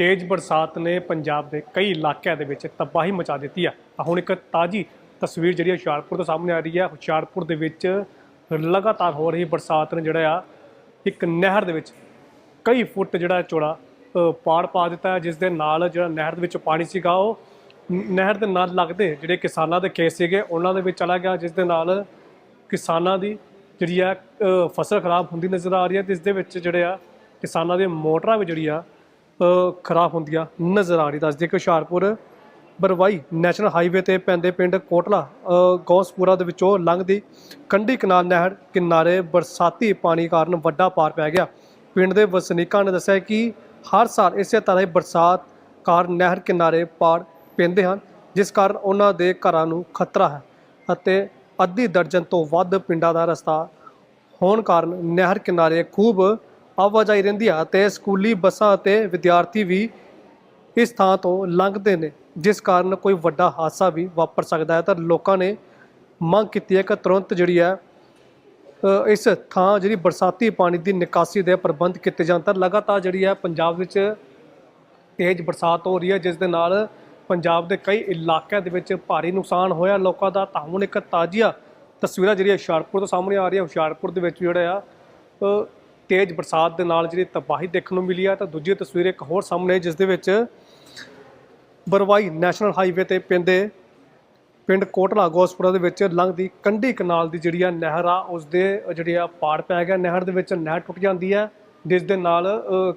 ਤੇਜ਼ ਬਰਸਾਤ ਨੇ ਪੰਜਾਬ ਦੇ ਕਈ ਇਲਾਕਿਆਂ ਦੇ ਵਿੱਚ ਤਬਾਹੀ ਮਚਾ ਦਿੱਤੀ ਆ। ਹੁਣ ਇੱਕ ਤਾਜੀ ਤਸਵੀਰ ਜਿਹੜੀ ਆ ਹੁਸ਼ਿਆਰਪੁਰ ਤੋਂ ਸਾਹਮਣੇ ਆ ਰਹੀ ਹੈ ਹੁਸ਼ਿਆਰਪੁਰ ਦੇ ਵਿੱਚ ਲਗਾਤਾਰ ਹੋ ਰਹੀ ਬਰਸਾਤ ਨੇ ਜਿਹੜਾ ਆ, ਇੱਕ ਨਹਿਰ ਦੇ ਵਿੱਚ ਕਈ ਫੁੱਟ ਜਿਹੜਾ ਚੌੜਾ ਪਾੜ ਪਾ ਦਿੱਤਾ ਜਿਸ ਦੇ ਨਾਲ ਜਿਹੜਾ ਨਹਿਰ ਦੇ ਵਿੱਚ ਪਾਣੀ ਸੀਗਾ, ਉਹ ਨਹਿਰ ਦੇ ਨਾਲ ਲੱਗਦੇ ਜਿਹੜੇ ਕਿਸਾਨਾਂ ਦੇ ਖੇਤ ਸੀਗੇ, ਉਹਨਾਂ ਦੇ ਵਿੱਚ ਚਲਾ ਗਿਆ, ਜਿਸ ਦੇ ਨਾਲ ਕਿਸਾਨਾਂ ਦੀ ਜਿਹੜੀ ਆ ਫਸਲ ਖਰਾਬ ਹੁੰਦੀ ਨਜ਼ਰ ਆ ਰਹੀ ਹੈ ਤੇ ਇਸ ਦੇ ਵਿੱਚ ਜਿਹੜੇ ਆ, ਕਿਸਾਨਾਂ ਦੇ ਮੋਟਰਾਂ ਵੀ ਜਿਹੜੀ ਆ ਖਰਾਬ ਹੁੰਦੀਆਂ ਨਜ਼ਰ ਆ ਰਹੀ ਦੱਸਦੇ ਕਿ ਹੁਸ਼ਿਆਰਪੁਰ ਬਰਵਾਈ ਨੈਸ਼ਨਲ ਹਾਈਵੇ ਤੇ ਪੈਂਦੇ ਪਿੰਡ ਕੋਟਲਾ ਅ, ਗੌਸਪੁਰਾ ਦੇ ਵਿੱਚੋਂ ਲੰਘਦੀ ਕੰਢੀ ਕਨਾਲ ਨਹਿਰ ਕਿਨਾਰੇ ਬਰਸਾਤੀ ਪਾਣੀ ਕਾਰਨ ਵੱਡਾ ਪਾਰ ਪੈ ਗਿਆ। ਪਿੰਡ ਦੇ ਵਸਨੀਕਾਂ ਨੇ ਦੱਸਿਆ ਕਿ ਹਰ ਸਾਲ ਇਸੇ ਤਰ੍ਹਾਂ ਹੀ ਬਰਸਾਤ ਕਾਰਨ ਨਹਿਰ ਕਿਨਾਰੇ ਪਾੜ ਪੈਂਦੇ ਹਨ ਜਿਸ ਕਾਰਨ ਉਹਨਾਂ ਦੇ ਘਰਾਂ ਨੂੰ ਖਤਰਾ ਹੈ ਅਤੇ ਅੱਧੀ ਦਰਜਨ ਤੋਂ ਵੱਧ ਪਿੰਡਾਂ ਦਾ ਰਸਤਾ ਹੋਣ ਕਾਰਨ ਨਹਿਰ ਕਿਨਾਰੇ ਖੂਬ ਆਵਾਜਾਈ ਰਹਿੰਦੀ ਹੈ ਤੇ ਸਕੂਲੀ ਬੱਸਾਂ ਅਤੇ ਵਿਦਿਆਰਥੀ ਵੀ ਇਸ ਥਾਂ ਤੋਂ ਲੰਘਦੇ ਨੇ, ਜਿਸ ਕਾਰਨ ਕੋਈ ਵੱਡਾ ਹਾਦਸਾ ਵੀ ਵਾਪਰ ਸਕਦਾ ਹੈ। ਤਾਂ ਲੋਕਾਂ ਨੇ ਮੰਗ ਕੀਤੀ ਹੈ ਕਿ ਤੁਰੰਤ ਜਿਹੜੀ ਹੈ ਇਸ ਥਾਂ ਜਿਹੜੀ ਬਰਸਾਤੀ ਪਾਣੀ ਦੀ ਨਿਕਾਸੀ ਦੇ ਪ੍ਰਬੰਧ ਕੀਤੇ ਜਾਣ। ਤਾਂ ਲਗਾਤਾਰ ਜਿਹੜੀ ਹੈ, ਪੰਜਾਬ ਵਿੱਚ ਤੇਜ਼ ਬਰਸਾਤ ਹੋ ਰਹੀ ਹੈ, ਜਿਸ ਦੇ ਨਾਲ ਪੰਜਾਬ ਦੇ ਕਈ ਇਲਾਕਿਆਂ ਦੇ ਵਿੱਚ ਭਾਰੀ ਨੁਕਸਾਨ ਹੋਇਆ। ਲੋਕਾਂ ਦਾ ਤਾਂ ਹੁਣ ਇੱਕ ਤਾਜ਼ੀਆਂ ਤਸਵੀਰਾਂ ਜਿਹੜੀਆਂ ਹੁਸ਼ਿਆਰਪੁਰ ਤੋਂ ਸਾਹਮਣੇ ਆ ਰਹੀਆਂ। ਹੁਸ਼ਿਆਰਪੁਰ ਦੇ ਵਿੱਚ ਜਿਹੜਾ ਆ ਤੇਜ਼ ਬਰਸਾਤ ਦੇ ਨਾਲ ਜਿਹੜੀ ਤਬਾਹੀ ਦੇਖਣ ਨੂੰ ਮਿਲੀ ਆ, ਤਾਂ ਦੂਜੀ ਤਸਵੀਰ ਇੱਕ ਹੋਰ ਸਾਹਮਣੇ ਜਿਸ ਦੇ ਵਿੱਚ ਬਰਵਾਈ ਨੈਸ਼ਨਲ ਹਾਈਵੇ ਤੇ ਪੈਂਦੇ ਪਿੰਡ ਕੋਟਲਾ ਗੋਸਪੁਰਾ ਦੇ ਵਿੱਚ ਲੰਘਦੀ ਕੰਢੀ ਕਨਾਲ ਦੀ ਜਿਹੜੀ ਆ ਨਹਿਰ ਆ, ਉਸ ਦੇ ਜਿਹੜੀ ਆ ਪਾੜ ਪੈ ਗਿਆ। ਨਹਿਰ ਦੇ ਵਿੱਚ ਨਹਿਰ ਟੁੱਟ ਜਾਂਦੀ ਹੈ ਜਿਸ ਦੇ ਨਾਲ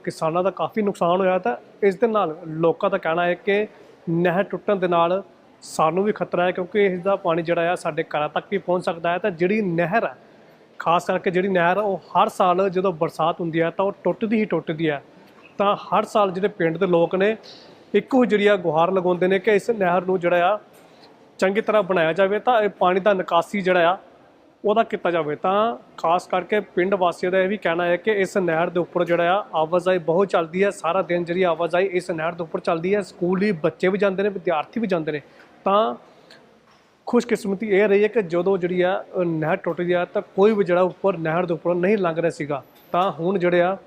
ਕਿਸਾਨਾਂ ਦਾ ਕਾਫੀ ਨੁਕਸਾਨ ਹੋਇਆ ਤਾਂ ਇਸ ਦੇ ਨਾਲ ਲੋਕਾਂ ਦਾ ਕਹਿਣਾ ਹੈ ਕਿ ਨਹਿਰ ਟੁੱਟਣ ਦੇ ਨਾਲ ਸਾਨੂੰ ਵੀ ਖਤਰਾ ਹੈ, ਕਿਉਂਕਿ ਇਸ ਦਾ ਪਾਣੀ ਜਿਹੜਾ ਆ ਸਾਡੇ ਘਰਾਂ ਤੱਕ ਵੀ ਪਹੁੰਚ ਸਕਦਾ ਹੈ। ਤਾਂ ਜਿਹੜੀ ਨਹਿਰ ਹੈ ਖਾਸ ਕਰਕੇ ਜਿਹੜੀ ਨਹਿਰ ਉਹ ਹਰ ਸਾਲ ਜਦੋਂ ਬਰਸਾਤ ਹੁੰਦੀ ਹੈ ਤਾਂ ਉਹ ਟੁੱਟਦੀ ਹੀ ਟੁੱਟਦੀ ਹੈ। ਤਾਂ ਹਰ ਸਾਲ ਜਿਹੜੇ ਪਿੰਡ ਦੇ ਲੋਕ ਨੇ, ਇੱਕੋ ਜਿਹੜੀ ਆ ਗੁਹਾਰ ਲਗਾਉਂਦੇ ਨੇ ਕਿ ਇਸ ਨਹਿਰ ਨੂੰ ਜਿਹੜਾ ਆ ਚੰਗੀ ਤਰ੍ਹਾਂ ਬਣਾਇਆ ਜਾਵੇ ਤਾਂ ਇਹ ਪਾਣੀ ਦਾ ਨਿਕਾਸੀ ਜਿਹੜਾ ਆ, ਉਹਦਾ ਕੀਤਾ ਜਾਵੇ। ਤਾਂ ਖਾਸ ਕਰਕੇ ਪਿੰਡ ਵਾਸੀਆਂ ਦਾ ਇਹ ਵੀ ਕਹਿਣਾ ਹੈ ਕਿ ਇਸ ਨਹਿਰ ਦੇ ਉੱਪਰ ਜਿਹੜਾ ਆ ਆਵਾਜਾਈ ਬਹੁਤ ਚੱਲਦੀ ਹੈ, ਸਾਰਾ ਦਿਨ ਜਿਹੜੀ ਆਵਾਜਾਈ ਇਸ ਨਹਿਰ ਦੇ ਉੱਪਰ ਚੱਲਦੀ ਹੈ। ਸਕੂਲੀ ਬੱਚੇ ਵੀ ਜਾਂਦੇ ਨੇ, ਵਿਦਿਆਰਥੀ ਵੀ ਜਾਂਦੇ ਨੇ। ਤਾਂ ਖੁਸ਼ਕਿਸਮਤੀ ਇਹ ਰਹੀ ਹੈ ਕਿ ਜਦੋਂ ਜਿਹੜੀ ਆ ਨਹਿਰ ਟੁੱਟਦੀ ਆ, ਤਾਂ ਕੋਈ ਵੀ ਜਿਹੜਾ ਉੱਪਰ ਨਹਿਰ ਦੇ ਉੱਪਰ ਨਹੀਂ ਲੰਘ ਰਿਹਾ ਸੀਗਾ। ਤਾਂ ਹੁਣ ਜਿਹੜੇ ਆ,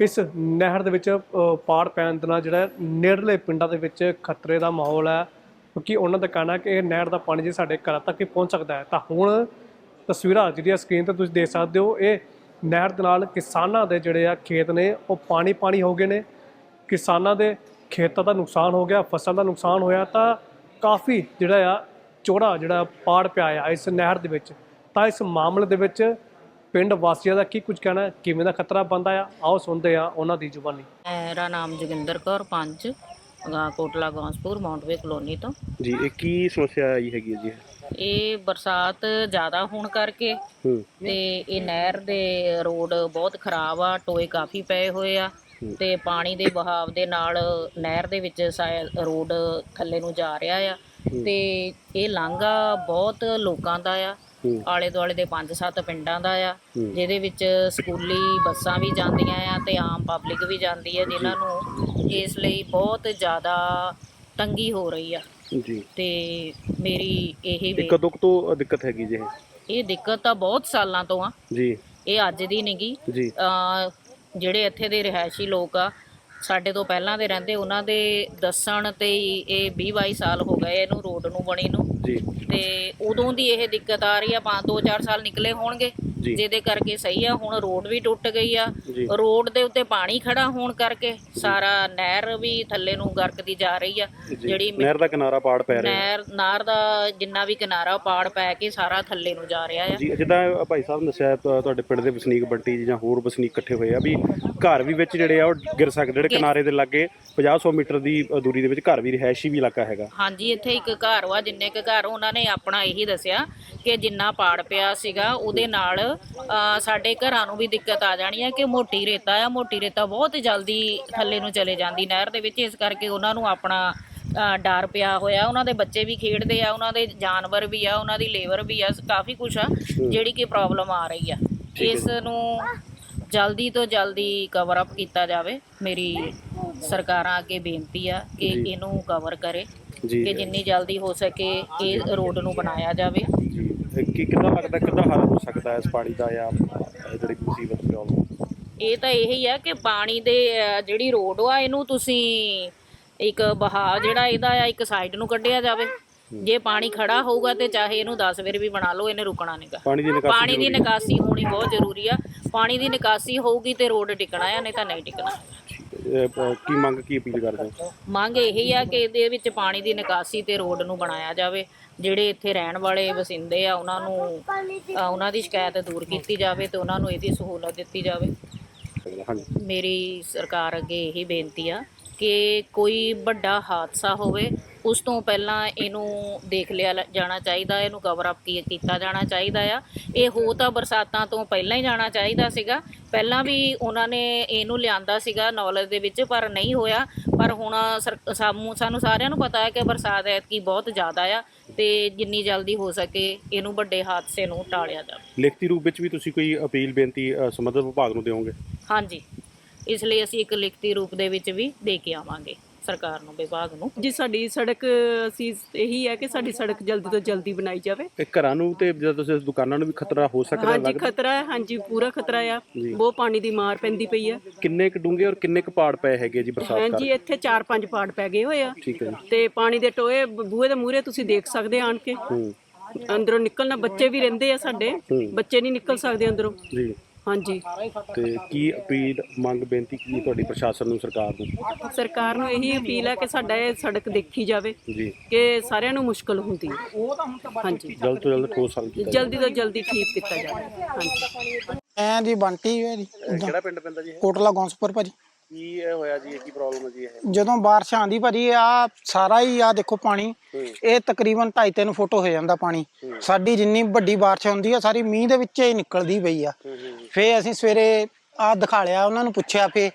ਇਸ ਨਹਿਰ ਦੇ ਵਿੱਚ ਪਾੜ ਪੈਣ ਦੇ ਨਾਲ ਜਿਹੜਾ ਨੇੜਲੇ ਪਿੰਡਾਂ ਦੇ ਵਿੱਚ ਖਤਰੇ ਦਾ ਮਾਹੌਲ ਹੈ। ਕਿਉਂਕਿ ਉਹਨਾਂ ਦਾ ਕਹਿਣਾ ਕਿ ਇਹ ਨਹਿਰ ਦਾ ਪਾਣੀ ਜੇ ਸਾਡੇ ਘਰਾਂ ਤੱਕ ਹੀ ਪਹੁੰਚ ਸਕਦਾ ਹੈ। ਤਾਂ ਹੁਣ ਤਸਵੀਰਾਂ ਜਿਹੜੀਆਂ ਸਕਰੀਨ ਤੇ ਤੁਸੀਂ ਦੇਖ ਸਕਦੇ ਹੋ, ਇਹ ਨਹਿਰ ਦੇ ਨਾਲ ਕਿਸਾਨਾਂ ਦੇ ਜਿਹੜੇ ਆ ਖੇਤ ਨੇ, ਉਹ ਪਾਣੀ ਪਾਣੀ ਹੋ ਗਏ ਨੇ। ਕਿਸਾਨਾਂ ਦੇ ਖੇਤਾਂ ਦਾ ਨੁਕਸਾਨ ਹੋ ਗਿਆ, ਫਸਲ ਦਾ ਨੁਕਸਾਨ ਹੋਇਆ ਤਾਂ ਕਾਫੀ ਜਿਹੜਾ ਆ ਚੌੜਾ ਜਿਹੜਾ ਪਾੜ ਪਿਆ ਆ ਇਸ ਨਹਿਰ ਦੇ ਵਿੱਚ ਤਾਂ ਇਸ ਮਾਮਲੇ ਦੇ ਵਿੱਚ ਪਿੰਡ ਵਾਸੀਆਂ ਦਾ ਕੀ ਕੁਝ ਕਹਿਣਾ ਹੈ, ਕਿਵੇਂ ਦਾ ਖਤਰਾ ਬੰਦਾ ਆ? ਆਓ ਸੁਣਦੇ ਆ ਉਹਨਾਂ ਦੀ ਜ਼ੁਬਾਨੀ। ਮੇਰਾ ਨਾਮ ਜੋਗਿੰਦਰ ਕੌਰ ਪੰਜ ਗਾ ਕੋਟਲਾ ਗੌਂਸਪੁਰ ਮਾਉਂਟਵੇ ਕਲੋਨੀ ਤੋਂ। ਜੀ ਇਹ ਕੀ ਸਮੱਸਿਆ ਆਈ ਹੈਗੀ ਹੈ ਜੀ? ਇਹ ਬਰਸਾਤ ਜ਼ਿਆਦਾ ਹੋਣ ਕਰਕੇ ਤੇ ਇਹ ਨਹਿਰ ਦੇ ਰੋਡ ਬਹੁਤ ਖਰਾਬ ਆ ਟੋਏ ਕਾਫੀ ਪਏ ਹੋਏ ਆ ਤੇ ਪਾਣੀ ਦੇ ਵਹਾਵ ਦੇ ਨਾਲ ਨਹਿਰ ਦੇ ਵਿੱਚ ਰੋਡ ਥੱਲੇ ਨੂੰ ਜਾ ਰਿਹਾ ਆ। ਤੇ ਇਹ ਲਾਂਘਾ ਬਹੁਤ ਲੋਕਾਂ ਦਾ ਆ। ਆਲੇ ਦੁਆਲੇ ਦੇ 5-7 ਪਿੰਡਾਂ ਦਾ ਆ। ਜਿਹਦੇ ਵਿੱਚ ਸਕੂਲੀ ਬੱਸਾਂ ਵੀ ਜਾਂਦੀਆਂ ਆ ਤੇ ਆਮ ਪਬਲਿਕ ਵੀ ਜਾਂਦੀ ਹੈ ਜਿਨ੍ਹਾਂ ਨੂੰ ਇਸ ਲਈ ਬਹੁਤ ਜ਼ਿਆਦਾ ਤੰਗੀ ਹੋ ਰਹੀ ਆ। ਜੀ। ਤੇ ਮੇਰੀ ਇਹ ਵੇ- ਕਦੋਂ ਤੋਂ ਦਿੱਕਤ ਹੈਗੀ ਜੀ ਇਹ? ਦਿੱਕਤ ਤਾਂ ਬਹੁਤ ਸਾਲਾਂ ਤੋਂ ਆ। ਜੀ। ਇਹ ਅੱਜ ਦੀ ਨਹੀਂਗੀ ਜੀ। ਜਿਹੜੇ ਇੱਥੇ ਦੇ ਰਿਹਾਇਸ਼ੀ ਲੋਕ ਆ ਸਾਡੇ ਤੋਂ ਪਹਿਲਾਂ ਦੇ ਰਹਿੰਦੇ ਉਹਨਾਂ ਦੇ ਦੱਸਣ ਤੇ ਹੀ ਇਹ 20 22 ਸਾਲ ਹੋ ਗਏ ਇਹਨੂੰ ਰੋਡ ਨੂੰ ਬਣੀ ਨੂੰ ਜੀ ਤੇ ਉਦੋਂ ਦੀ ਇਹ ਦਿੱਕਤ ਆ ਰਹੀ ਆ ਪੰਜ ਦੋ ਚਾਰ ਸਾਲ ਨਿਕਲੇ ਹੋਣਗੇ। ਜਿਹਦੇ ਕਰਕੇ ਸਹੀ ਆ ਹੁਣ ਰੋਡ ਵੀ ਟੁੱਟ ਗਈ ਆ। ਰੋਡ ਦੇ ਉੱਤੇ ਪਾਣੀ ਖੜਾ ਹੋਣ ਕਰਕੇ ਸਾਰਾ ਨਹਿਰ ਵੀ ਥੱਲੇ ਨੂੰ ਗਰਕਦੀ ਜਾ ਰਹੀ ਆ। ਜਿਹੜੀ ਨਹਿਰ ਦਾ ਕਿਨਾਰਾ ਪਾੜ ਪੈ ਰਿਹਾ। ਨਹਿਰ ਨਾਰ ਦਾ ਜਿੰਨਾ ਵੀ ਕਿਨਾਰਾ ਪਾੜ ਪੈ ਕੇ ਸਾਰਾ ਥੱਲੇ ਨੂੰ ਜਾ ਰਿਹਾ ਆ। ਜੀ ਜਿੱਦਾਂ ਭਾਈ ਸਾਹਿਬ ਨੇ ਦੱਸਿਆ ਤੁਹਾਡੇ ਪਿੰਡ ਦੇ ਵਸਨੀਕ ਬੰਟੀ ਜੀ ਹੋਰ ਵਸਨੀਕ ਇਕੱਠੇ ਹੋਏ ਆ ਵੀ ਘਰ ਵੀ ਵਿੱਚ ਜਿਹੜੇ ਆ ਉਹ ਗਿਰ ਸਕਦੇ ਜਿਹੜੇ ਕਿਨਾਰੇ ਦੇ ਲਾਗੇ 50-100 ਮੀਟਰ ਦੀ ਦੂਰੀ ਦੇ ਵਿੱਚ ਘਰ ਵੀ ਰਿਹਾਇਸ਼ੀ ਵੀ ਇਲਾਕਾ ਹੈਗਾ। ਹਾਂਜੀ ਇੱਥੇ ਇੱਕ ਘਰ ਵਾ ਜਿੰਨੇ ਕੁ ਘਰ ਉਹਨਾਂ ਨੇ ਆਪਣਾ ਇਹੀ ਦੱਸਿਆ ਕਿ ਜਿੰਨਾ ਪਾੜ ਪਿਆ ਸੀਗਾ ਉਹਦੇ ਨਾਲ ਸਾਡੇ ਘਰਾਂ ਨੂੰ ਵੀ ਦਿੱਕਤ ਆ ਜਾਣੀ ਹੈ ਕਿ ਮੋਟੀ ਰੇਤਾ ਆ ਮੋਟੀ ਰੇਤਾ ਬਹੁਤ ਜਲਦੀ ਥੱਲੇ ਨੂੰ ਚਲੇ ਜਾਂਦੀ ਨਹਿਰ ਦੇ ਵਿੱਚ ਇਸ ਕਰਕੇ ਉਹਨਾਂ ਨੂੰ ਆਪਣਾ ਡਰ ਪਿਆ ਹੋਇਆ। ਉਹਨਾਂ ਦੇ ਬੱਚੇ ਵੀ ਖੇਡਦੇ ਆ ਉਹਨਾਂ ਦੇ ਜਾਨਵਰ ਵੀ ਆ ਉਹਨਾਂ ਦੀ ਲੇਬਰ ਵੀ ਆ ਕਾਫੀ ਕੁਝ ਆ ਜਿਹੜੀ ਕਿ ਪ੍ਰੋਬਲਮ ਆ ਰਹੀ ਆ। ਇਸ ਨੂੰ ਜਲਦੀ ਤੋਂ ਜਲਦੀ ਕਵਰ ਅਪ ਕੀਤਾ ਜਾਵੇ। ਮੇਰੀ ਸਰਕਾਰਾਂ ਅੱਗੇ ਬੇਨਤੀ ਆ ਕਿ। ਇਹਨੂੰ ਕਵਰ ਕਰੇ ਕਿ ਜਿੰਨੀ ਜਲਦੀ ਹੋ ਸਕੇ ਇਹ ਰੋਡ ਨੂੰ ਬਣਾਇਆ ਜਾਵੇ। ਕੀ ਕਿੱਦਾਂ ਲੱਗਦਾ ਕਿੱਦਾਂ ਹੱਲ ਹੋ ਸਕਦਾ ਇਸ ਪਾਣੀ ਦਾ ਜਾਂ ਅ, ਜਿਹੜੀ ਮੁਸੀਬਤ ਪ੍ਰੋਬਲਮ ਇਹ ਤਾਂ ਇਹੀ ਆ ਕਿ ਪਾਣੀ ਦੇ ਅਹ, ਜਿਹੜੀ ਰੋਡ ਆ ਇਹਨੂੰ ਤੁਸੀਂ ਇੱਕ ਬਹਾ ਜਿਹੜਾ ਇਹਦਾ ਆ ਇੱਕ ਸਾਈਡ ਨੂੰ ਕੱਢਿਆ ਜਾਵੇ। ਜੇ ਪਾਣੀ ਖੜਾ ਹੋਊਗਾ ਤੇ ਚਾਹੇ ਇਹਨੂੰ 10 ਵਾਰ ਵੀ ਬਣਾ ਲਓ ਇਹਨੇ ਰੁਕਣਾ ਨਹੀਂਗਾ ਪਾਣੀ ਦੀ ਨਿਕਾਸੀ ਪਾਣੀ ਦੀ। ਨਿਕਾਸੀ ਹੋਣੀ ਬਹੁਤ ਜ਼ਰੂਰੀ ਆ। ਪਾਣੀ ਦੀ ਨਿਕਾਸੀ ਹੋਊਗੀ ਤੇ ਰੋਡ ਟਿਕਣਾ ਆ ਨਹੀਂ ਤਾਂ ਨਹੀਂ ਟਿਕਣਾ। ਕੀ ਮੰਗ ਕੀ ਅਪੀਲ ਕਰਦੇ ਹੋ? ਮੰਗ ਇਹੀ ਆ ਕਿ ਇਹਦੇ ਵਿੱਚ ਪਾਣੀ ਦੀ ਨਿਕਾਸੀ ਤੇ ਰੋਡ ਨੂੰ ਬਣਾਇਆ ਜਾਵੇ। ਜਿਹੜੇ ਇੱਥੇ ਰਹਿਣ ਵਾਲੇ ਵਸਿੰਦੇ ਆ ਉਹਨਾਂ ਨੂੰ ਅ, ਉਹਨਾਂ ਦੀ ਸ਼ਿਕਾਇਤ ਦੂਰ ਕੀਤੀ ਜਾਵੇ ਤੇ ਉਹਨਾਂ ਨੂੰ ਇਹਦੀ ਸਹੂਲਤ ਦਿੱਤੀ ਜਾਵੇ। ਹਾਂਜੀ। ਮੇਰੀ ਸਰਕਾਰ ਅੱਗੇ ਇਹੀ ਬੇਨਤੀ ਆ ਕਿ ਕੋਈ ਵੱਡਾ ਹਾਦਸਾ ਹੋਵੇ ਉਸ ਤੋਂ ਪਹਿਲਾਂ ਇਹਨੂੰ ਦੇਖ ਲਿਆ ਜਾਣਾ ਚਾਹੀਦਾ ਇਹਨੂੰ ਕਵਰ ਅਪ ਕੀਤਾ ਜਾਣਾ ਚਾਹੀਦਾ ਆ। ਇਹ ਹੋ ਤਾਂ ਬਰਸਾਤਾਂ ਤੋਂ ਪਹਿਲਾਂ ਹੀ ਜਾਣਾ ਚਾਹੀਦਾ ਸੀਗਾ। ਪਹਿਲਾਂ ਵੀ ਉਹਨਾਂ ਨੇ ਇਹਨੂੰ ਲਿਆਂਦਾ ਸੀਗਾ ਨੌਲੇਜ ਦੇ ਵਿੱਚ ਪਰ ਨਹੀਂ ਹੋਇਆ। ਪਰ ਹੁਣ ਸਾਨੂੰ ਸਾਨੂੰ ਸਾਰਿਆਂ ਨੂੰ ਪਤਾ ਹੈ ਕਿ ਬਰਸਾਤ ਐਤਕੀ ਬਹੁਤ ਜ਼ਿਆਦਾ ਆ ਤੇ ਜਿੰਨੀ ਜਲਦੀ ਹੋ ਸਕੇ ਇਹਨੂੰ ਵੱਡੇ ਹਾਦਸੇ ਨੂੰ ਟਾਲਿਆ ਜਾਵੇ। ਲਿਖਤੀ ਰੂਪ ਵਿੱਚ ਵੀ ਤੁਸੀਂ ਕੋਈ ਅਪੀਲ ਬੇਨਤੀ ਸੰਬੰਧਿਤ ਵਿਭਾਗ ਨੂੰ ਦਿਓਗੇ? ਹਾਂਜੀ। ਇਸ ਲਈ ਅਸੀਂ ਇੱਕ ਲਿਖਤੀ ਰੂਪ ਦੇ ਵਿੱਚ ਵੀ ਦੇ ਕੇ ਆਵਾਂਗੇ ਸਰਕਾਰ ਨੂੰ ਵਿਭਾਗ ਨੂੰ। ਜੀ ਸਾਡੀ ਸੜਕ ਅਸੀਂ ਇਹੀ ਹੈ ਕਿ ਸਾਡੀ ਸੜਕ ਜਲਦੀ ਤੋਂ ਜਲਦੀ ਬਣਾਈ ਜਾਵੇ। ਇਹ ਘਰਾਂ ਨੂੰ ਤੇ ਜਦੋਂ ਤੁਸੀਂ ਦੁਕਾਨਾਂ ਨੂੰ ਵੀ ਖਤਰਾ ਹੋ ਸਕਦਾ ਹਾਂਜੀ ਖਤਰਾ ਹੈ ਹਾਂਜੀ ਪੂਰਾ ਖਤਰਾ ਆ। ਬਹੁਤ ਪਾਣੀ ਦੀ ਮਾਰ ਪੈਂਦੀ ਪਈ ਆ। ਕਿੰਨੇ ਕੁ ਡੂੰਘੇ ਔਰ ਕਿੰਨੇ ਕੁ ਪਾੜ ਪਏ ਹੈਗੇ ਜੀ ਬਰਸਾਤ ਹਾਂਜੀ ਕਰਕੇ ਇੱਥੇ 4-5 ਪਾੜ ਪੈ ਗਏ ਹੋਏ ਆ। ਠੀਕ ਹੈ ਜੀ। ਤੇ ਪਾਣੀ ਦੇ ਟੋਏ ਬੂਹੇ ਦੇ ਮੂਹਰੇ ਤੁਸੀਂ ਦੇਖ ਸਕਦੇ ਆਣ ਕੇ। ਹੂੰ। ਅੰਦਰੋਂ ਨਿਕਲਣਾ ਬੱਚੇ ਵੀ ਰਹਿੰਦੇ ਆ ਸਾਡੇ। ਬੱਚੇ ਨਹੀਂ ਨਿਕਲ ਸਕਦੇ ਅੰਦਰੋਂ। ਜੀ। ਹਾਂਜੀ। ਤੇ ਕੀ ਅਪੀਲ ਮੰਗ ਬੇਨਤੀ ਕੀ ਤੁਹਾਡੀ ਪ੍ਰਸ਼ਾਸਨ ਨੂੰ ਸਰਕਾਰ ਨੂੰ? ਸਰਕਾਰ ਨੂੰ ਇਹੀ ਅਪੀਲ ਹੈ ਕਿ ਸਾਡਾ ਇਹ ਸੜਕ ਦੇਖੀ ਜਾਵੇ ਜੀ। ਕਿ ਸਾਰਿਆਂ ਨੂੰ ਮੁਸ਼ਕਲ ਹੁੰਦੀ ਹੈ। ਹਾਂਜੀ। ਜਲਦ ਤੋਂ ਜਲਦ ਠੋਸ ਹੱਲ ਕੀਤਾ ਜਲਦੀ ਤੋਂ ਜਲਦੀ ਠੀਕ ਕੀਤਾ ਜਾਵੇ। ਹਾਂਜੀ। ਐਂ ਜੀ ਬੰਟੀ ਹੈ ਜੀ। ਕਿਹੜਾ ਪਿੰਡ ਪੈਂਦਾ ਜੀ? ਕੋਟਲਾ ਗੌਂਸਪੁਰ ਭਾਜੀ। ਕੀ ਇਹ ਹੋਇਆ ਜੀ? ਕੀ ਪ੍ਰੋਬਲਮ ਹੈ ਜੀ ਇਹ? ਜਦੋਂ ਬਾਰਿਸ਼ ਆਂਦੀ ਭਾਜੀ ਆ ਸਾਰਾ ਹੀ ਆ ਦੇਖੋ ਪਾਣੀ ਇਹ ਤਕਰੀਬਨ 2.5 ਫੁੱਟ ਹੋ ਜਾਂਦਾ ਪਾਣੀ। ਸਾਡੀ ਜਿੰਨੀ ਵੱਡੀ ਬਾਰਿਸ਼ ਹੁੰਦੀ ਆ ਸਾਰੀ ਮੀਂਹ ਦੇ ਵਿੱਚ ਹੀ ਨਿਕਲਦੀ ਪਈ ਆ। ਫੇ ਅਸੀਂ ਸਵੇਰੇ ਆ ਦਿਖਾ ਲਿਆ ਉਹਨਾਂ ਨੂੰ ਪੁੱਛਿਆ ਫੇ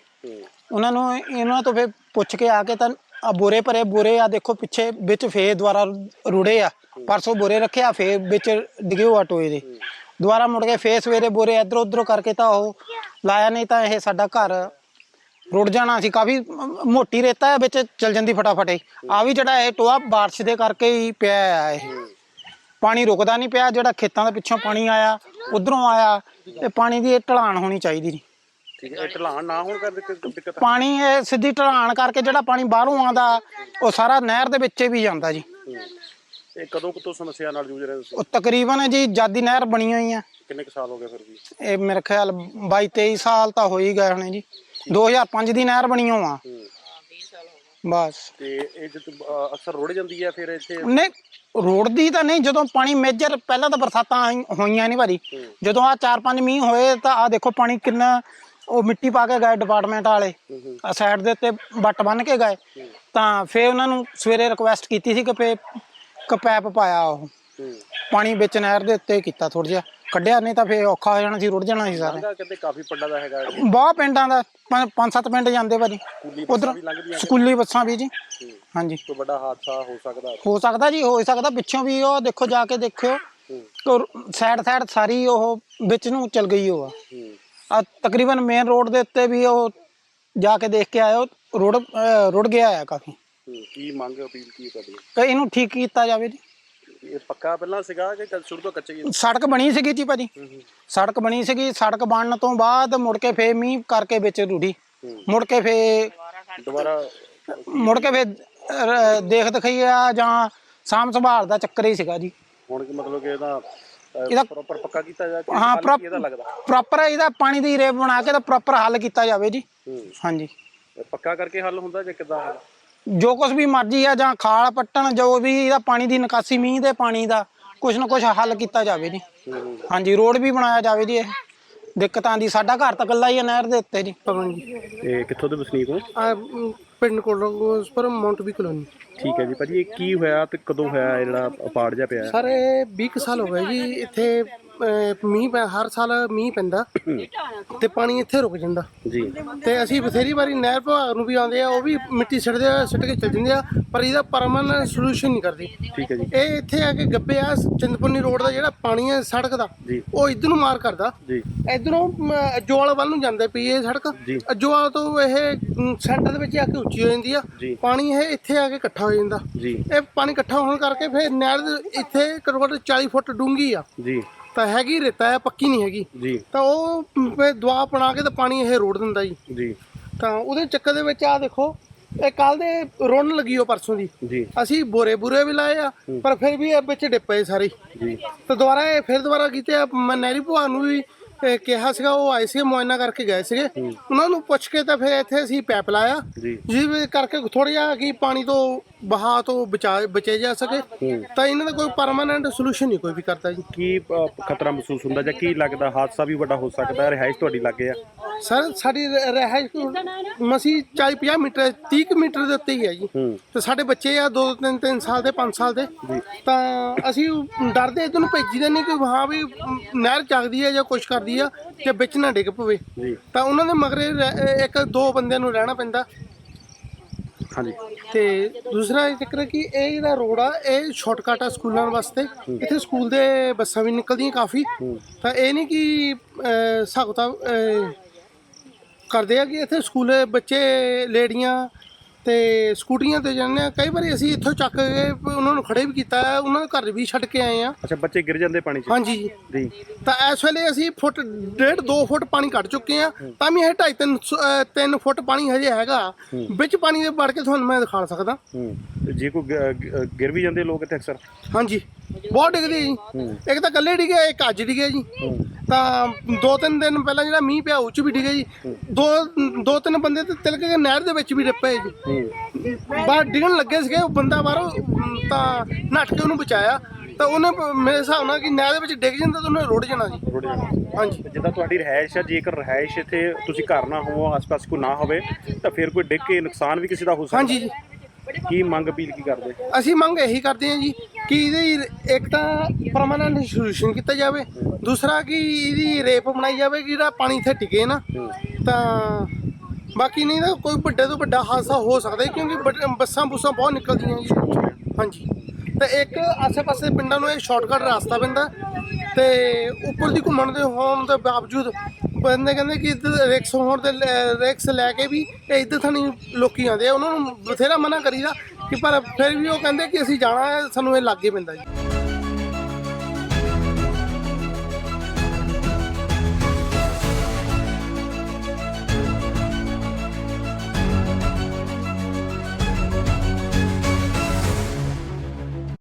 ਉਹਨਾਂ ਨੂੰ ਇਹਨਾਂ ਤੋਂ ਫੇ ਪੁੱਛ ਕੇ ਆ ਕੇ ਤਾਂ ਆ ਬੋਰੇ ਭਰੇ ਬੋਰੇ ਆ ਦੇਖੋ ਪਿੱਛੇ ਵਿੱਚ ਫੇ ਦੁਆਰਾ ਰੁੜੇ ਆ। ਪਰਸੋਂ ਬੋਰੇ ਰੱਖਿਆ ਫੇ ਵਿੱਚ ਡਿੱਗੇ ਆ ਟੋਏ ਦੇ। ਦੁਬਾਰਾ ਮੁੜ ਕੇ ਫੇ ਸਵੇਰੇ ਬੋਰੇ ਇਧਰ ਉਧਰ ਕਰਕੇ ਤਾਂ ਉਹ ਲਾਇਆ ਨਹੀਂ ਤਾਂ ਇਹ ਸਾਡਾ ਘਰ ਰੁੜ ਜਾਣਾ ਸੀ ਕਾਫੀ ਮੋਟੀ ਰੇਤਾ ਹੈ ਵਿੱਚ ਚਲ ਜਾਂਦੀ ਫਟਾਫਟ ਆ ਵੀ ਜਿਹੜਾ ਇਹ ਟੋਆ ਬਾਰਿਸ਼ ਦੇ ਕਰਕੇ ਹੀ ਪਿਆ ਆ ਇਹ। ਪਾਣੀ ਰੁਕਦਾ ਨਹੀਂ ਪਿਆ ਜਿਹੜਾ ਖੇਤਾਂ ਦੇ ਪਿੱਛੋਂ ਪਾਣੀ ਆਇਆ ਉਧਰੋਂ ਆਇਆ ਤੇ ਪਾਣੀ ਦੀ ਇਹ ਢਲਾਣ ਹੋਣੀ ਚਾਹੀਦੀ ਨਹੀਂ ਠੀਕ ਹੈ ਇਹ ਢਲਾਣ ਨਾ ਹੋਣ ਕਰਕੇ ਦਿੱਕਤ ਪਾਣੀ ਇਹ ਸਿੱਧੀ ਢਲਾਣ ਕਰਕੇ ਜਿਹੜਾ ਪਾਣੀ ਬਾਹਰੋਂ ਆਉਂਦਾ ਉਹ ਸਾਰਾ ਨਹਿਰ ਦੇ ਵਿੱਚ ਵੀ ਜਾਂਦਾ ਜੀ। ਇਹ ਕਦੋਂ ਕੁ ਤੋਂ ਸਮੱਸਿਆ ਨਾਲ ਜੂਝ ਰਹੇ ਹੋ ਤੁਸੀਂ? ਉਹ ਤਕਰੀਬਨ ਜੀ ਜਾਦੀ ਨਹਿਰ ਬਣੀ ਹੋਈ ਆ। ਕਿੰਨੇ ਕੁ ਸਾਲ ਹੋ ਗਏ ਫਿਰ ਵੀ? ਇਹ ਮੇਰੇ ਖਿਆਲ 22 23 ਸਾਲ ਤਾਂ ਹੋ ਹੀ ਗਏ ਹੋਣੇ ਜੀ। 2005 ਦੀ ਨਹਿਰ ਬਣੀ ਹੋਆ ਬਸ। ਤੇ ਇਹ ਜਦ ਅ, ਅਕਸਰ ਰੁੜ ਜਾਂਦੀ ਹੈ ਫਿਰ ਇੱਥੇ? ਨਹੀਂ ਰੋਡ ਦੀ ਤਾਂ ਨਹੀਂ ਜਦੋਂ ਪਾਣੀ ਮੇਜਰ ਪਹਿਲਾਂ ਤਾਂ ਬਰਸਾਤਾਂ ਆਈ- ਹੋਈਆਂ ਨਹੀਂ ਭਾਜੀ। ਜਦੋਂ ਆ ਚਾਰ ਪੰਜ ਮੀਂਹ ਹੋਏ ਤਾਂ ਆ ਦੇਖੋ ਪਾਣੀ ਕਿੰਨਾ ਉਹ ਮਿੱਟੀ ਪਾ ਕੇ ਗਏ ਡਿਪਾਰਟਮੈਂਟ ਵਾਲੇ। ਆ ਸਾਈਡ ਦੇ ਉੱਤੇ ਬੱਟ ਬੰਨ ਕੇ ਗਏ। ਤਾਂ ਫੇਰ ਉਹਨਾਂ ਨੂੰ ਸਵੇਰੇ ਰਿਕੁਐਸਟ ਕੀਤੀ ਸੀ ਕਿ ਪੇ ਕ ਪੈਪ ਪਾਇਆ ਉਹ। ਪਾਣੀ ਵਿੱਚ ਨਹਿਰ ਦੇ ਉੱਤੇ ਕੀਤਾ ਥੋੜਾ ਜਿਹਾ। ਕੱਢਿਆ ਨਹੀਂ ਤਾਂ ਫੇਰ ਔਖਾ ਹੋ ਜਾਣਾ ਸੀ ਰੁੜ ਜਾਣਾ ਸੀ ਸਾਰੇ। ਕਹਿੰਦੇ ਕਾਫੀ ਪੱਡਾ ਦਾ ਹੈਗਾ ਬਹੁਤ ਪਿੰਡਾਂ ਦਾ ਪੰਜ- ਪੰਜ ਸੱਤ ਪਿੰਡ ਜਾਂਦੇ ਭਾਜੀ। ਉਧਰ ਵੀ ਲੰਘਦੀਆਂ ਸਕੂਲੀ ਬੱਸਾਂ ਵੀ ਜੀ। ਹਾਂਜੀ। ਕੋਈ ਵੱਡਾ ਹਾਦਸਾ ਹੋ ਸਕਦਾ? ਹੋ ਸਕਦਾ ਜੀ ਹੋ ਸਕਦਾ। ਪਿੱਛੋਂ ਵੀ ਉਹ ਦੇਖੋ ਜਾ ਕੇ ਦੇਖਿਓ। ਸਾਈਡ ਸਾਈਡ ਸਾਰੀ ਉਹ ਵਿੱਚ ਨੂੰ ਚਲ ਗਈ ਉਹ ਆ। ਆ ਤਕਰੀਬਨ ਮੇਨ ਰੋਡ ਦੇ ਉੱਤੇ ਵੀ ਉਹ ਜਾ ਕੇ ਦੇਖ ਕੇ ਆਇਓ ਰੋਡ ਅਹ, ਰੁੜ ਗਿਆ ਆ ਕਾਫੀ। ਹੂੰ, ਕੀ ਮੰਗ ਅਪੀਲ ਕੀ ਹੈ ਤੁਹਾਡੀ? ਤੇ ਇਹਨੂੰ ਠੀਕ ਕੀਤਾ ਜਾਵੇ ਜੀ। ਇਹ ਪੱਕਾ ਪਹਿਲਾਂ ਸੀਗਾ ਕਿ ਕਦ ਸ਼ੁਰੂ ਤੋਂ ਕੱਚਾ ਹੀ ਹੈ? ਸੜਕ ਬਣੀ ਸੀਗੀ ਜੀ ਭਾਜੀ। ਸੜਕ ਬਣੀ ਸੀਗੀ ਸੜਕ ਬਣਨ ਤੋਂ ਬਾਅਦ ਮੁੜ ਕੇ ਫੇਰ ਮੀਂਹ ਕਰਕੇ ਵਿੱਚ ਰੁੜੀ। ਮੁੜ ਕੇ ਫੇਰ ਦੁਬਾਰਾ ਮੁੜ ਕੇ ਫੇਰ ਅਹ, ਦੇਖ ਦਿਖਾਈਆ ਜਾਂ ਸਾਂਭ ਸੰਭਾਲ ਦਾ ਚੱਕਰ ਹੀ ਸੀਗਾ ਜੀ। ਹੁਣ ਕੀ ਮਤਲਬ ਕਿ ਇਹਦਾ ਇਹਦਾ ਪ੍ਰੋਪਰ ਪੱਕਾ ਕੀਤਾ ਜਾ ਕੇ ਹਾਂ ਕੀ ਇਹਦਾ ਲੱਗਦਾ? ਪ੍ਰੋਪਰ ਇਹਦਾ ਪਾਣੀ ਦੀ ਰੇਪ ਬਣਾ ਕੇ ਤਾਂ ਪ੍ਰੋਪਰ ਹੱਲ ਕੀਤਾ ਜਾਵੇ ਜੀ। ਹਾਂਜੀ। ਪੱਕਾ ਕਰਕੇ ਹੱਲ ਹੁੰਦਾ ਜਾਂ ਕਿਦਾਂ? ਜੋ ਕੁਝ ਵੀ ਮਰਜ਼ੀ ਆ ਜਾਂ ਖਾਲ ਪੱਟਣ ਜੋ ਵੀ ਇਹਦਾ ਪਾਣੀ ਦੀ ਨਿਕਾਸੀ ਮੀਂਹ ਦੇ ਪਾਣੀ ਦਾ ਕੁਝ ਨਾ ਕੁਝ ਹੱਲ ਕੀਤਾ ਜਾਵੇ ਜੀ। ਹਾਂਜੀ ਰੋਡ ਵੀ ਬਣਾਇਆ ਜਾਵੇ ਜੀ ਇਹ। ਦਿੱਕਤਾਂ ਦੀ ਸਾਡਾ ਘਰ ਤਾਂ ਇਕੱਲਾ ਹੀ ਹੈ ਨਹਿਰ ਦੇ ਉੱਤੇ ਜੀ। ਪਵਨ ਜੀ ਇਹ ਕਿੱਥੋਂ ਦੇ ਵਸਨੀਕ ਹੋ? ਆ ਮ, ਪਿੰਡ ਕੋਲੋਂ ਮਾਉਂਟ ਵੀ ਕਲੋਨੀ। ਠੀਕ ਹੈ ਜੀ ਭਾਜੀ ਇਹ ਕੀ ਹੋਇਆ ਤੇ ਕਦੋਂ ਹੋਇਆ ਇਹ ਜਿਹੜਾ ਪਾੜ ਜਾ ਪਿਆ? ਸਰ ਇਹ 20 ਕੁ ਸਾਲ ਹੋ ਗਏ ਜੀ ਇੱਥੇ ਅ, ਮੀਂਹ ਪੈ ਹਰ ਸਾਲ ਮੀਂਹ ਪੈਂਦਾ ਤੇ ਪਾਣੀ ਇੱਥੇ ਰੁਕ ਜਾਂਦਾ। ਜੀ। ਤੇ ਅਸੀਂ ਬਥੇਰੀ ਵਾਰੀ ਨਹਿਰ ਵਿਭਾਗ ਨੂੰ ਵੀ ਆਉਂਦੇ ਆ ਉਹ ਵੀ ਮਿੱਟੀ ਸਿੱਟਦੇ ਆ ਸਿੱਟ ਕੇ ਚਲ ਜਾਂਦੇ ਆ ਪਰ ਇਹਦਾ ਪਰਮਾਨੈਂਟ ਸੋਲੂਸ਼ਨ ਨਹੀਂ ਕਰਦੇ। ਠੀਕ ਹੈ ਜੀ। ਇਹ ਇੱਥੇ ਆ ਕੇ ਗੱਬੇ ਆ ਚਿੰਤਪੁਰਨੀ ਰੋਡ ਦਾ ਜਿਹੜਾ ਪਾਣੀ ਹੈ ਸੜਕ ਦਾ ਜੀ। ਉਹ ਇਧਰ ਨੂੰ ਮਾਰ ਕਰਦਾ। ਜੀ। ਇਧਰੋਂ ਅਜੋਵਾਲ ਵੱਲ ਨੂੰ ਜਾਂਦੇ ਪਈ ਇਹ ਸੜਕ। ਜੀ। ਅਜੋਵਾਲ ਤੋਂ ਇਹ ਸੈਂਟਰ ਦੇ ਵਿੱਚ ਆ ਕੇ ਉੱਚੀ ਹੋ ਜਾਂਦੀ ਆ। ਜੀ। ਪਾਣੀ ਇਹ ਇੱਥੇ ਆ ਕੇ ਇਕੱਠਾ ਹੋ ਜਾਂਦਾ। ਜੀ। ਇਹ ਪਾਣੀ ਇਕੱਠਾ ਹੋਣ ਕਰਕੇ ਫਿਰ ਨਹਿਰ ਦੇ ਇੱਥੇ ਘੱਟੋ ਘੱਟ 40 ਫੁੱਟ ਡੂੰਘੀ ਆ। ਜੀ। ਤਾਂ ਹੈਗੀ ਰੇਤਾ ਹੈ ਪੱਕੀ ਨਹੀਂ ਹੈਗੀ। ਜੀ। ਤਾਂ ਉਹ ਦੁਆ ਬਣਾ ਕੇ ਤਾਂ ਪਾਣੀ ਇਹ ਰੋੜ ਦਿੰਦਾ ਜੀ। ਜੀ। ਤਾਂ ਉਹਦੇ ਚੱਕਰ ਦੇ ਵਿੱਚ ਆ ਦੇਖੋ ਇਹ ਕੱਲ ਦੇ ਰੁੰਨ ਲੱਗੀ ਉਹ ਪਰਸੋਂ ਦੀ। ਜੀ। ਅਸੀਂ ਬੋਰੇ ਬੁਰੇ ਵੀ ਲਾਏ ਆ ਪਰ ਫਿਰ ਵੀ ਇਹ ਵਿੱਚ ਡਿੱਪੇ ਸਾਰੇ। ਜੀ। ਤੇ ਦੁਬਾਰਾ ਇਹ ਫਿਰ ਦੁਬਾਰਾ ਕੀਤੇ ਆ ਮੈਂ ਨਹਿਰੀ ਵਿਭਾਗ ਨੂੰ ਵੀ ਇਹ ਕਿਹਾ ਸੀਗਾ ਉਹ ਆਏ ਸੀ ਮੁਆਇਨਾ ਕਰਕੇ ਗਏ ਸੀਗੇ। ਉਹਨਾਂ ਨੂੰ ਪੁੱਛ ਕੇ ਤਾਂ ਫਿਰ ਇੱਥੇ ਅਸੀਂ ਪੈਪ ਲਾਇਆ। ਜੀ। ਜਿਹਦੇ ਕਰਕੇ ਥੋੜਾ ਜਿਹਾ ਕਿ ਪਾਣੀ ਤੋਂ ਬਹਾ ਤੋਂ ਬਚਾ ਬਚੇ ਜਾ ਸਕੇ ਤਾਂ ਇਹਨਾਂ ਦਾ ਕੋਈ ਪਰਮਾਨੈਂਟ ਸੋਲੂਸ਼ਨ ਨਹੀਂ ਕੋਈ ਵੀ ਕਰਦਾ ਜੀ। ਕੀ ਅ, ਖਤਰਾ ਮਹਿਸੂਸ ਹੁੰਦਾ ਜਾਂ ਕੀ ਲੱਗਦਾ? ਹਾਦਸਾ ਵੀ ਵੱਡਾ ਹੋ ਸਕਦਾ ਹੈ ਰਿਹਾਇਸ਼ ਤੁਹਾਡੀ ਲੱਗੇ ਆ ਸਰ ਸਾਡੀ ਰ- ਰਿਹਾਇਸ਼ ਮਸੀ 40 50 ਮੀਟਰ 30 ਕੁ ਮੀਟਰ ਦੇ ਉੱਤੇ ਹੀ ਹੈ ਜੀ। ਹੂੰ। ਤੇ ਸਾਡੇ ਬੱਚੇ ਆ 2 3 3 ਸਾਲ ਦੇ 5 ਸਾਲ ਦੇ। ਤਾਂ ਅਸੀਂ ਡਰਦੇ ਇਧਰ ਨੂੰ ਭੇਜੀਦੇ ਨਹੀਂ ਕਿ ਹਾਂ ਵੀ ਮ, ਨਹਿਰ ਚੱਕਦੀ ਹੈ ਜਾਂ ਕੁਛ ਕਰਦੀ ਆ ਤੇ ਵਿੱਚ ਨਾ ਡਿੱਗ ਪਵੇ। ਜੀ। ਤਾਂ ਉਹਨਾਂ ਦੇ ਮਗਰੇ ਰਹਿ- ਇੱਕ ਦੋ ਬੰਦਿਆਂ ਨੂੰ ਰਹਿਣਾ ਪੈਂਦਾ। ਹਾਂਜੀ। ਤੇ ਦੂਸਰਾ ਇਹ ਜ਼ਿਕਰ ਹੈ ਕਿ ਇਹ ਜਿਹੜਾ ਰੋਡ ਆ ਇਹ ਸ਼ਾਰਟਕਟ ਆ ਸਕੂਲਾਂ ਵਾਸਤੇ। ਇੱਥੇ ਸਕੂਲ ਦੇ ਬੱਸਾਂ ਵੀ ਨਿਕਲਦੀਆਂ ਕਾਫੀ। ਤਾਂ ਇਹ ਨਹੀਂ ਕਿ ਅਹ, ਕਰਦੇ ਆ ਕਿ ਇੱਥੇ ਸਕੂਲੇ ਬੱਚੇ ਲੇਡੀਆਂ ਤੇ ਸਕੂਟੀਆਂ ਤੇ ਜਾਂਦੇ ਆ ਕਈ ਵਾਰੀ ਅਸੀਂ ਇੱਥੋਂ ਚੱਕ ਕੇ ਉਹਨਾਂ ਨੂੰ ਖੜੇ ਵੀ ਕੀਤਾ ਹੈ ਉਹਨਾਂ ਦੇ ਘਰ ਵੀ ਛੱਡ ਕੇ ਆਏ ਆ ਅੱਛਾ ਬੱਚੇ ਗਿਰ ਜਾਂਦੇ ਪਾਣੀ 'ਚ? ਹਾਂਜੀ ਜੀ। ਤਾਂ ਇਸ ਵੇਲੇ ਅਸੀਂ ਫੁੱਟ ਡੇਢ 2 ਫੁੱਟ ਪਾਣੀ ਕੱਢ ਚੁੱਕੇ ਆ ਤਾਂ ਵੀ ਇਹ 2.5 3 3 ਫੁੱਟ ਪਾਣੀ ਹਜੇ ਹੈਗਾ। ਵਿੱਚ ਪਾਣੀ ਦੇ ਵੜ ਕੇ ਤੁਹਾਨੂੰ ਮੈਂ ਦਿਖਾ ਸਕਦਾ। ਹੂੰ। ਤੇ ਜੇ ਕੋਈ ਗ- ਗ- ਗਿਰ ਵੀ ਜਾਂਦੇ ਲੋਕ ਇੱਥੇ ਅਕਸਰ? ਹਾਂਜੀ। ਬਹੁਤ ਡਿੱਗਦੇ ਜੀ। ਇੱਕ ਤਾਂ ਕੱਲੇ ਡਿੱਗਿਆ ਇੱਕ ਅੱਜ ਡਿੱਗਿਆ ਜੀ। ਤਾਂ ਦੋ ਤਿੰਨ ਦਿਨ ਪਹਿਲਾਂ ਜਿਹੜਾ ਮੀਂਹ ਪਿਆ ਉਹ ਚ ਵੀ ਡਿੱਗਿਆ ਜੀ। ਦੋ ਦੋ ਤਿੰਨ ਬੰਦੇ ਤੇ ਤਿਲਕ ਕੇ ਨਹਿਰ ਦੇ ਵਿੱਚ ਵੀ ਡਿੱਪੇ ਜੀ। ਬਾਹਰ ਡਿੱਗਣ ਲੱਗੇ ਸੀਗੇ ਉਹ ਬੰਦਾ ਬਾਹਰੋਂ ਤਾਂ ਨੱਠ ਕੇ ਉਹਨੂੰ ਬਚਾਇਆ। ਤਾਂ ਉਹਨੇ ਮੇਰੇ ਹਿਸਾਬ ਨਾਲ ਕਿ ਨਹਿਰ ਦੇ ਵਿੱਚ ਡਿੱਗ ਜਾਂਦਾ ਤਾਂ ਉਹਨੇ ਰੁੜ ਜਾਣਾ ਜੀ। ਰੁੜ ਜਾਣਾ। ਹਾਂਜੀ। ਜਿੱਦਾਂ ਤੁਹਾਡੀ ਰਿਹਾਇਸ਼ ਹੈ ਜੇਕਰ ਰਿਹਾਇਸ਼ ਇੱਥੇ ਤੁਸੀਂ ਘਰ ਨਾ ਹੋਵੋ ਆਸ-ਪਾਸ ਕੋਈ ਨਾ ਹੋਵੇ ਤਾਂ ਫਿਰ ਕੋਈ ਡਿੱਗ ਕੇ ਨੁਕਸਾਨ ਵੀ ਕਿਸੇ ਦਾ ਹੋ ਸਕਦਾ? ਹਾਂਜੀ ਜੀ। ਕੀ ਮੰਗ ਅਪੀਲ ਕੀ ਕਰਦੇ? ਅਸੀਂ ਮੰਗ ਇਹੀ ਕਰਦੇ ਹਾਂ ਜੀ ਕਿ ਇਹਦੀ ਇੱਕ ਤਾਂ ਪਰਮਾਨੈਂਟ ਸੋਲੂਸ਼ਨ ਕੀਤਾ ਜਾਵੇ, ਦੂਸਰਾ ਕਿ ਇਹਦੀ ਰੇਪ ਬਣਾਈ ਜਾਵੇ, ਕਿ ਜਿਹੜਾ ਪਾਣੀ ਇੱਥੇ ਟਿਕੇ ਨਾ, ਤਾਂ ਬਾਕੀ ਨਹੀਂ ਤਾਂ ਕੋਈ ਵੱਡੇ ਤੋਂ ਵੱਡਾ ਹਾਦਸਾ ਹੋ ਸਕਦਾ ਕਿਉਂਕਿ ਵੱਡ- ਬੱਸਾਂ ਬੁੱਸਾਂ ਬਹੁਤ ਨਿਕਲਦੀਆਂ ਜੀ। ਹਾਂਜੀ। ਤੇ ਇੱਕ ਆਸੇ-ਪਾਸੇ ਪਿੰਡਾਂ ਨੂੰ ਇਹ ਸ਼ਾਰਟਕਟ ਰਸਤਾ ਪੈਂਦਾ, ਤੇ ਉੱਪਰ ਦੀ ਘੁੰਮਣ ਦੇ ਹੋਣ ਦੇ ਬਾਵਜੂਦ ਬੰਦੇ ਕਹਿੰਦੇ ਕਿ ਇੱਧਰ ਰਿਕਸ ਹੋਣ ਦੇ ਰਿਕਸ ਲੈ ਕੇ ਵੀ ਇਹ ਇੱਧਰ ਥਾਣੀ ਲੋਕੀ ਆਉਂਦੇ ਆ, ਉਹਨਾਂ ਨੂੰ ਬਥੇਰਾ ਮਨਾ ਕਰੀਦਾ ਕਿ ਪਰ ਫਿਰ ਵੀ ਉਹ ਕਹਿੰਦੇ ਕਿ ਅਸੀਂ ਜਾਣਾ ਹੈ, ਸਾਨੂੰ ਇਹ ਲਾਗੇ ਪੈਂਦਾ ਜੀ।